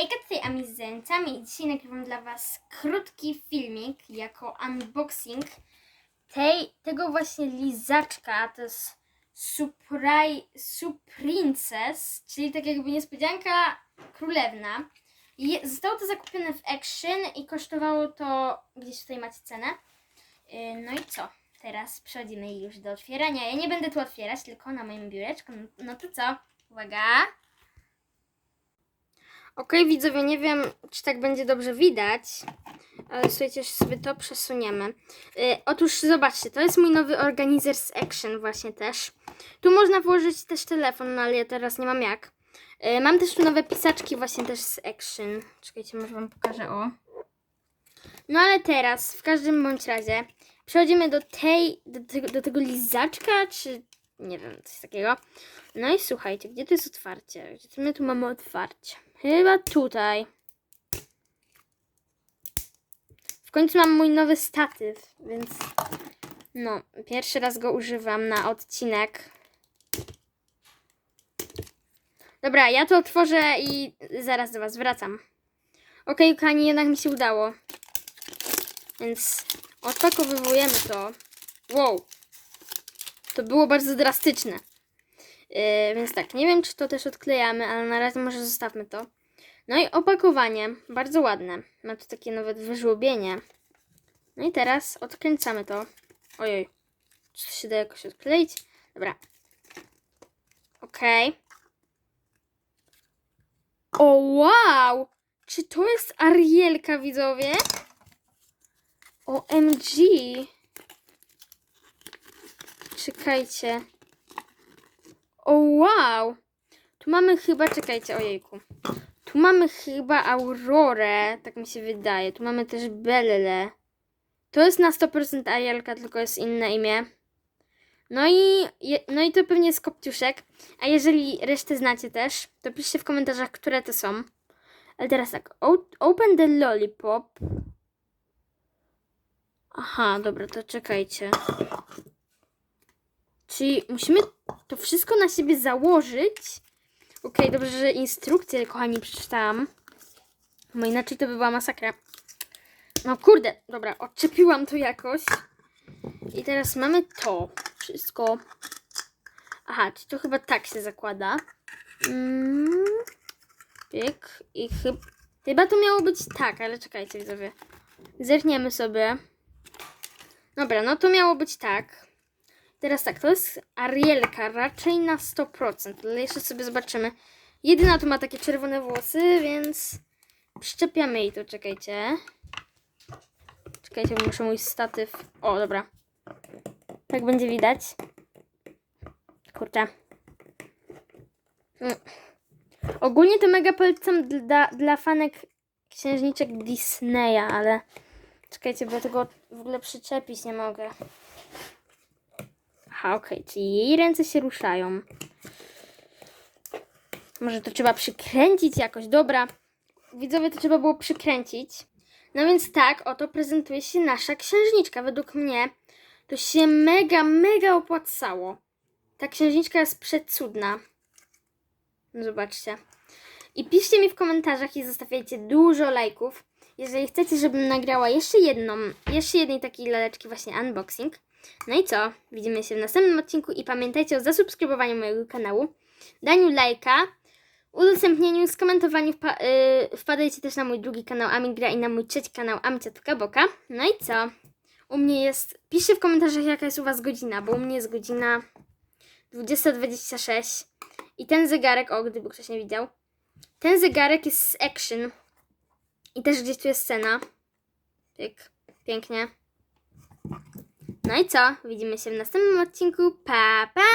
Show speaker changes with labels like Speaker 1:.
Speaker 1: Hejka, tutaj Amizenca i dzisiaj nagrywam dla Was krótki filmik jako unboxing tej, tego właśnie lizaczka, to jest Suprai, Suprincess, czyli tak jakby niespodzianka królewna. I zostało to zakupione w Action i kosztowało to, gdzieś tutaj macie cenę. Yy, No i co? Teraz przechodzimy już do otwierania. Ja nie będę tu otwierać, tylko na moim biureczku. No- No to co? Uwaga! Okej, widzowie, nie wiem, czy tak będzie dobrze widać, ale słuchajcie, sobie to przesuniemy. Yy, otóż zobaczcie, to jest mój nowy organizer z Action właśnie też. Tu można włożyć też telefon, no ale ja teraz nie mam jak. Yy, mam też tu nowe pisaczki właśnie też z Action. Czekajcie, może wam pokażę, o. No ale teraz, w każdym bądź razie, przechodzimy do tej, do tego, do tego lizaczka, czy nie wiem, coś takiego. No i słuchajcie, gdzie to jest otwarcie? Gdzie my tu mamy otwarcie? Chyba tutaj. W końcu mam mój nowy statyw, więc no, pierwszy raz go używam na odcinek. Dobra, ja to otworzę i zaraz do Was wracam. Okej, kochani, jednak mi się udało. Więc odpakowywujemy to. Wow. To było bardzo drastyczne. Yy, więc tak, nie wiem czy to też odklejamy, ale na razie może zostawmy to. No i opakowanie, bardzo ładne. Ma tu takie nawet wyżłobienie. No i teraz odkręcamy to. Ojej, czy to się da jakoś odkleić? Dobra. Okej. O wow! Czy to jest Arielka, widzowie? OMG! Czekajcie. O wow! Tu mamy chyba, czekajcie, ojejku. Tu mamy chyba Aurorę, tak mi się wydaje. Tu mamy też Belle. To jest na 100% Arielka, tylko jest inne imię. No i, no i to pewnie jest Kopciuszek. A jeżeli resztę znacie też, to piszcie w komentarzach, które to są. Ale teraz tak, open the lollipop. Aha, dobra, to czekajcie. Czyli musimy to wszystko na siebie założyć. Okej, dobrze, że instrukcję, kochani, przeczytałam. Bo inaczej to by była masakra. No kurde, dobra, odczepiłam to jakoś. I teraz mamy to wszystko. Aha, czy to chyba tak się zakłada. Mm. I chyb chyba to miało być tak, ale czekajcie, widzowie. Zerkniemy sobie. Dobra, no to miało być tak. Teraz tak, to jest Arielka, raczej na 100%, ale jeszcze sobie zobaczymy. Jedyna tu ma takie czerwone włosy, więc przyczepiamy jej to, czekajcie. Czekajcie, bo muszę mój statyw... O, dobra. Tak będzie widać. Kurczę. Mm. Ogólnie to mega polecam dla, dla fanek księżniczek Disneya, ale czekajcie, bo tego w ogóle przyczepić nie mogę. Aha, okej, czyli jej ręce się ruszają. Może to trzeba przykręcić jakoś, dobra. Widzowie, to trzeba było przykręcić. No więc tak, oto prezentuje się nasza księżniczka. Według mnie to się mega, mega opłacało. Ta księżniczka jest przecudna. Zobaczcie. I piszcie mi w komentarzach i zostawiajcie dużo lajków, jeżeli chcecie, żebym nagrała jeszcze jedną, jeszcze jednej takiej laleczki właśnie unboxing. No i co? Widzimy się w następnym odcinku i pamiętajcie o zasubskrybowaniu mojego kanału, daniu lajka, udostępnieniu, skomentowaniu. Wpa yy, wpadajcie też na mój drugi kanał Amigra i na mój trzeci kanał Amcia Boka. No i co? U mnie jest... Piszcie w komentarzach jaka jest u Was godzina, bo u mnie jest godzina 20.26 i ten zegarek, o gdyby ktoś nie widział, ten zegarek jest z Action i też gdzieś tu jest scena. Pięknie. No i co? Widzimy się w następnym odcinku. Pa, pa!